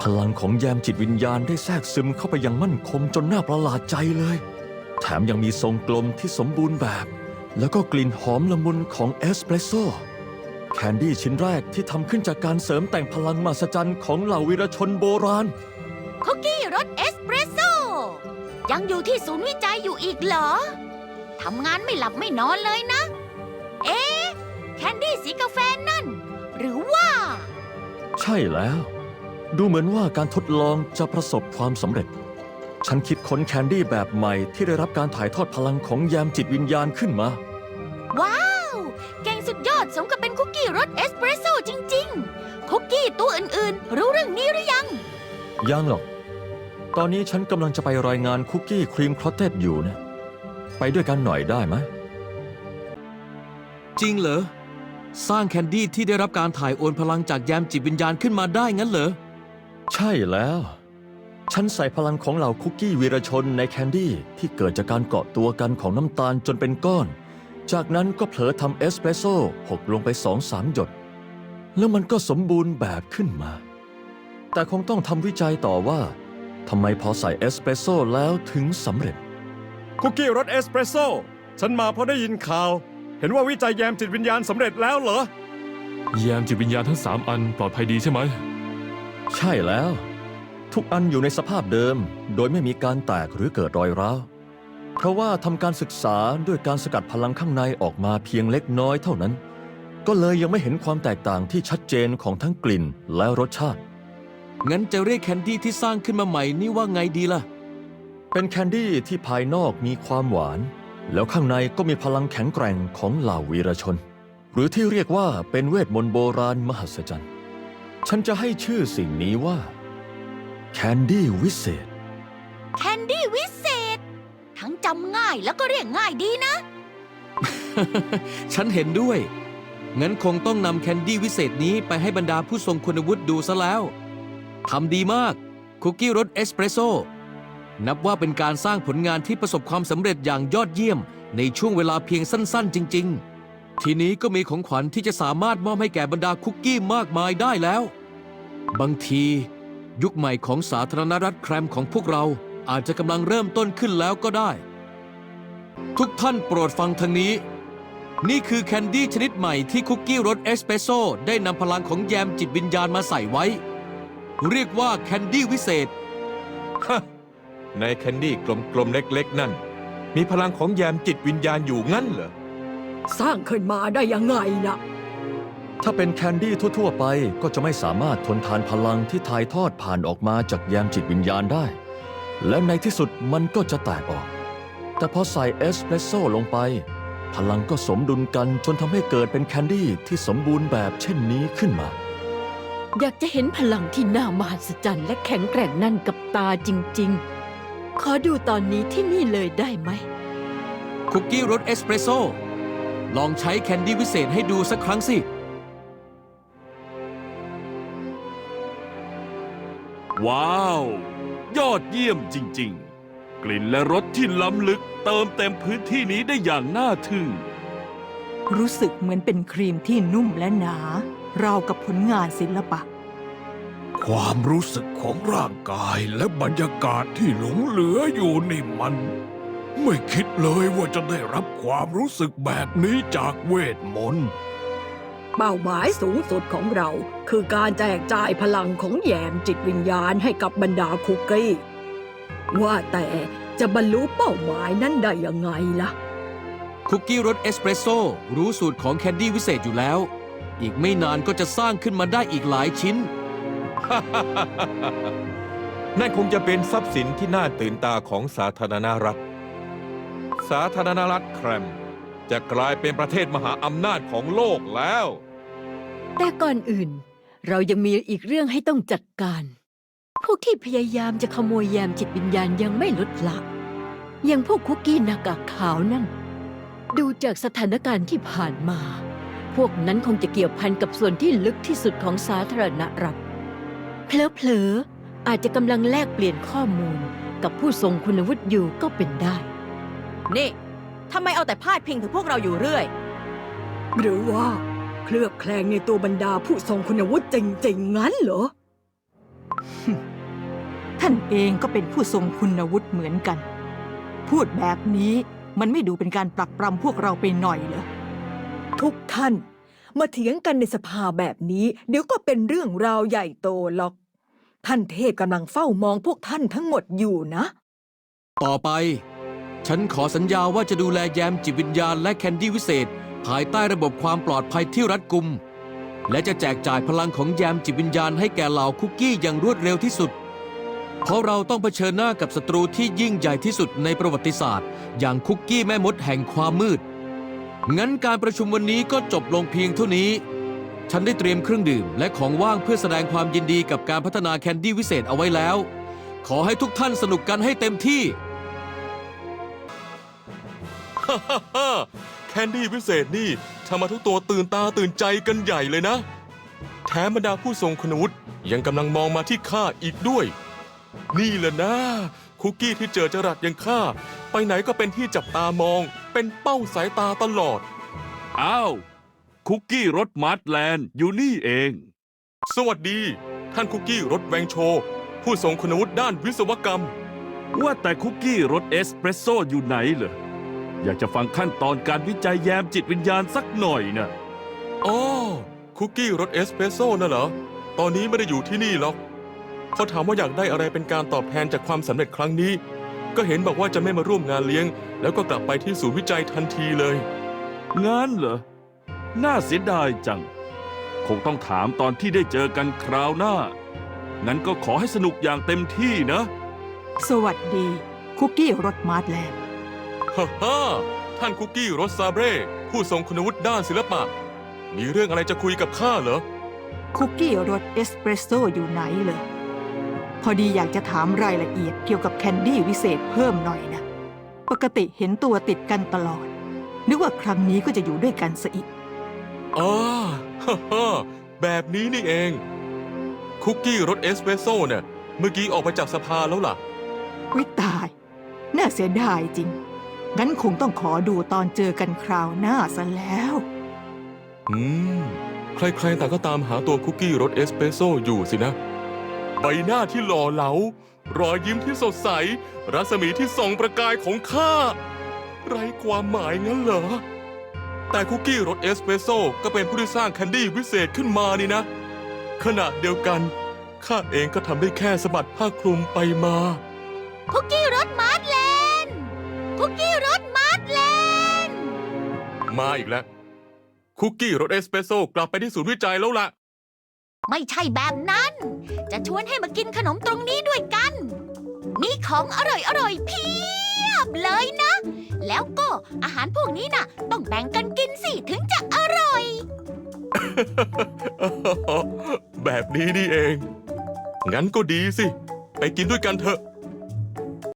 พลังของแยมจิตวิญญาณได้แทรกซึมเข้าไปอยังมั่นคงจนน่าประหลาดใจเลย แถมยังมีทรงกลมที่สมบูรณ์แบบ แล้วก็กลิ่นหอมละมุนของเอสเปรสโซ่แคนดี้ชิ้นแรกที่ทำขึ้นจากการเสริมแต่งพลังมหัศจรรย์ของเหล่าวีรชนโบราณ คุกกี้รสเอสเปรสโซ่ยังอยู่ที่ศูนย์วิจัยอยู่อีกเหรอ ทำงานไม่หลับไม่นอนเลยนะ เอ๊ะ แคนดี้สีกาแฟนั่น หรือว่า ใช่แล้ว ดูเหมือนว่าการทดลองจะประสบความสำเร็จ ฉันคิดค้นแคนดี้แบบใหม่ที่ได้รับการถ่ายทอดพลังของแยมจิตวิญญาณขึ้นมา ว้าว เก่งสุดยอดสมกับเป็นคุกกี้รสเอสเปรสโซ่จริง ๆ คุกกี้ตัวอื่นๆ รู้เรื่องนี้หรือยัง ยังหรอก ตอนนี้ฉันกำลังจะไปรายงานคุกกี้ครีมครอตเต็ดอยู่นะ ไปด้วยกันหน่อยได้ไหม จริงเหรอ สร้างแคนดี้ที่ได้รับการถ่ายโอนพลังจากแยมจิตวิญญาณขึ้นมาได้งั้นเหรอ ใช่แล้ว ฉันใส่พลังของเหล่าคุกกี้วีรชนในแคนดี้ที่เกิดจากการเกาะตัวกันของน้ำตาลจนเป็นก้อน จากนั้นก็เผลอทำเอสเปรสโซ่หกลงไปสองสามหยด แล้วมันก็สมบูรณ์แบบขึ้นมา แต่คงต้องทำวิจัยต่อว่าทำไมพอใส่เอสเปรสโซ่แล้วถึงสำเร็จ คุกกี้รสเอสเปรสโซ่ฉันมาเพราะได้ยินข่าว เห็นว่าวิจัยแยมจิตวิญญาณสำเร็จแล้วเหรอ แยมจิตวิญญาณทั้งสามอันปลอดภัยดีใช่ไหม ใช่แล้ว ทุกอันอยู่ในสภาพเดิม โดยไม่มีการแตกหรือเกิดรอยร้าว เพราะว่าทำการศึกษาด้วยการสกัดพลังข้างในออกมาเพียงเล็กน้อยเท่านั้น ก็เลยยังไม่เห็นความแตกต่างที่ชัดเจนของทั้งกลิ่นและรสชาติ งั้นจะเรียกแคนดี้ที่สร้างขึ้นมาใหม่นี่ว่าไงดีล่ะ เป็นแคนดี้ที่ภายนอกมีความหวาน แล้วข้างในก็มีพลังแข็งแกร่งของเหล่าวีรชน หรือที่เรียกว่าเป็นเวทมนต์โบราณมหัศจรรย์ ฉันจะให้ชื่อสิ่งนี้ว่า แคนดี้วิเศษ แคนดี้วิเศษ ทั้งจำง่ายแล้วก็เรียกง่ายดีนะ ฉันเห็นด้วย งั้นคงต้องนำแคนดี้วิเศษนี้ไปให้บรรดาผู้ทรงคุณวุฒิดูซะแล้ว ทำดีมาก คุกกี้รสเอสเปรสโซ่ นับว่าเป็นการสร้างผลงานที่ประสบความสำเร็จอย่างยอดเยี่ยม ในช่วงเวลาเพียงสั้น ๆ จริง ๆ ทีนี้ก็มีของขวัญที่จะสามารถมอบให้แก่บรรดาคุกกี้มากมายได้แล้ว บางที ยุคใหม่ของสาธารณรัฐแครมของพวกเราอาจจะกำลังเริ่มต้นขึ้นแล้วก็ได้ ทุกท่านโปรดฟังทางนี้ นี่คือแคนดี้ชนิดใหม่ที่คุกกี้รสเอสเปรสโซ่ได้นำพลังของแยมจิตวิญญาณมาใส่ไว้ เรียกว่าแคนดี้วิเศษในแคนดี้กลมๆเล็กๆ นั่น มีพลังของแยมจิตวิญญาณอยู่งั้นเหรอ สร้างขึ้นมาได้ยังไงนะถ้าเป็นแคนดี้ทั่ว ๆ ไปก็จะไม่สามารถทนทานพลังที่ถ่ายทอดผ่านออกมาจากแยมจิตวิญญาณได้ และในที่สุดมันก็จะแตกออก แต่พอใส่เอสเปรสโซ่ลงไป พลังก็สมดุลกันจนทำให้เกิดเป็นแคนดี้ที่สมบูรณ์แบบเช่นนี้ขึ้นมา อยากจะเห็นพลังที่น่ามหัศจรรย์และแข็งแกร่งนั่นกับตาจริง ๆ ขอดูตอนนี้ที่นี่เลยได้ไหม คุกกี้รสเอสเปรสโซ่ ลองใช้แคนดี้วิเศษให้ดูสักครั้งสิ ว้าว ยอดเยี่ยมจริง ๆ กลิ่นและรสที่ล้ำลึกเติมเต็มพื้นที่นี้ได้อย่างน่าทึ่ง รู้สึกเหมือนเป็นครีมที่นุ่มและหนา ราวกับผลงานศิลปะ ความรู้สึกของร่างกายและบรรยากาศที่หลงเหลืออยู่นี่มัน ไม่คิดเลยว่าจะได้รับความรู้สึกแบบนี้จากเวทมนต์เป้าหมายสูงสุดของเรา คือการแจกจ่ายพลังของแยมจิตวิญญาณให้กับบรรดาคุกกี้ ว่าแต่จะบรรลุเป้าหมายนั้นได้ยังไงล่ะ คุกกี้รสเอสเปรสโซ่รู้สูตรของแคนดี้วิเศษอยู่แล้ว อีกไม่นานก็จะสร้างขึ้นมาได้อีกหลายชิ้น นั่นคงจะเป็นทรัพย์สินที่น่าตื่นตาของสาธารณรัฐ สาธารณรัฐแครม จะกลายเป็นประเทศมหาอำนาจของโลกแล้ว แต่ก่อนอื่น เรายังมีอีกเรื่องให้ต้องจัดการ พวกที่พยายามจะขโมยแยมจิตวิญญาณยังไม่ลดละอย่างพวกคุกกี้หน้ากากขาวนั่น ดูจากสถานการณ์ที่ผ่านมา พวกนั้นคงจะเกี่ยวพันกับส่วนที่ลึกที่สุดของสาธารณรัฐเผลอๆอาจจะกำลังแลกเปลี่ยนข้อมูลกับผู้ทรงคุณวุฒิอยู่ก็เป็นได้ นี่ทำไมเอาแต่พาดพิงถึงพวกเราอยู่เรื่อย หรือว่า เคลือบแคลงในตัวบรรดาผู้ทรงคุณวุฒิจริงๆงั้นเหรอ ท่านเองก็เป็นผู้ทรงคุณวุฒิเหมือนกัน พูดแบบนี้มันไม่ดูเป็นการปรักปรำพวกเราไปหน่อยเหรอ ทุกท่าน มาเถียงกันในสภาแบบนี้ เดี๋ยวก็เป็นเรื่องราวใหญ่โตหรอก ท่านเทพกำลังเฝ้ามองพวกท่านทั้งหมดอยู่นะ ต่อไป ฉันขอสัญญาว่าจะดูแลแยมจิตวิญญาณและแคนดี้วิเศษ ภายใต้ระบบความปลอดภัยที่รัดกุม และจะแจกจ่ายพลังของแยมจิตวิญญาณให้แก่เหล่าคุกกี้อย่างรวดเร็วที่สุด เพราะเราต้องเผชิญหน้ากับศัตรูที่ยิ่งใหญ่ที่สุดในประวัติศาสตร์ อย่างคุกกี้แม่มดแห่งความมืด งั้นการประชุมวันนี้ก็จบลงเพียงเท่านี้ ฉันได้เตรียมเครื่องดื่ม และของว่างเพื่อแสดงความยินดีกับการพัฒนาแคนดี้วิเศษเอาไว้แล้ว ขอให้ทุกท่านสนุกกันให้เต็มที่ แคนดี้วิเศษนี่ทำมาทุกตัวตื่นตาตื่นใจกันใหญ่เลยนะ แถมบรรดาผู้ทรงคุณวุฒิยังกำลังมองมาที่ข้าอีกด้วย นี่แหละนะ คุกกี้ที่เจอจรัสอย่างข้า ไปไหนก็เป็นที่จับตามอง เป็นเป้าสายตาตลอด อ้าว คุกกี้รสมาร์ทแลนด์อยู่นี่เอง สวัสดี ท่านคุกกี้รถแวงโช ผู้ทรงคุณวุฒิด้านวิศวกรรม ว่าแต่คุกกี้รสเอสเปรสโซ่อยู่ไหนเหรอ อยากจะฟังขั้นตอนการวิจัยแยมจิตวิญญาณสักหน่อยนะอ๋อคุกกี้รสเอสเปรสโซ่น่ะเหรอ ตอนนี้ไม่ได้อยู่ที่นี่หรอกเขาถามว่าอยากได้อะไรเป็นการตอบแทนจากความสำเร็จครั้งนี้ ก็เห็นบอกว่าจะไม่มาร่วมงานเลี้ยง แล้วก็กลับไปที่ศูนย์วิจัยทันทีเลย งานเหรอ น่าเสียดายจัง คงต้องถามตอนที่ได้เจอกันคราวหน้า งั้นก็ขอให้สนุกอย่างเต็มที่นะ สวัสดี คุกกี้รสมาร์ทแลนด์ ฮ่าฮ่าท่านคุกกี้รสซาเบร่ผู้ทรงคุณวุฒิด้านศิลปะ มีเรื่องอะไรจะคุยกับข้าเหรอ คุกกี้รสเอสเปรสโซ่อยู่ไหนเหรอ พอดีอยากจะถามรายละเอียดเกี่ยวกับแคนดี้วิเศษเพิ่มหน่อยนะ ปกติเห็นตัวติดกันตลอด นึกว่าครั้งนี้ก็จะอยู่ด้วยกันซะอีกอ๋อฮ่าฮ่าแบบนี้นี่เอง คุกกี้รสเอสเปรสโซ่เนี่ยเมื่อกี้ออกมาจากสภาแล้วล่ะ วิตาย น่าเสียดายจริง งั้นคงต้องขอดูตอนเจอกันคราวหน้าซะแล้ว อืม ใครๆต่างก็ตามหาตัวคุกกี้รสเอสเปรสโซ่อยู่สินะ ใบหน้าที่หล่อเหลารอยยิ้มที่สดใส รัศมีที่ส่องประกายของข้า ไรความหมายงั้นเหรอ แต่คุกกี้รสเอสเปรสโซ่ก็เป็นผู้ที่สร้างแคนดี้วิเศษขึ้นมานี่นะ ขณะเดียวกัน ข้าเองก็ทำได้แค่สะบัดผ้าคลุมไปมา คุกกี้รสมาร์ทแลนด์คุกกี้ มาอีกแล้ว คุกกี้รสเอสเปรสโซ่กลับไปที่ศูนย์วิจัยแล้วล่ะ ไม่ใช่แบบนั้น จะชวนให้มากินขนมตรงนี้ด้วยกัน มีของอร่อยอร่อยๆเพียบเลยนะ แล้วก็อาหารพวกนี้น่ะ ต้องแบ่งกันกินสิถึงจะอร่อย แบบนี้นี่เอง งั้นก็ดีสิ ไปกินด้วยกันเถอะ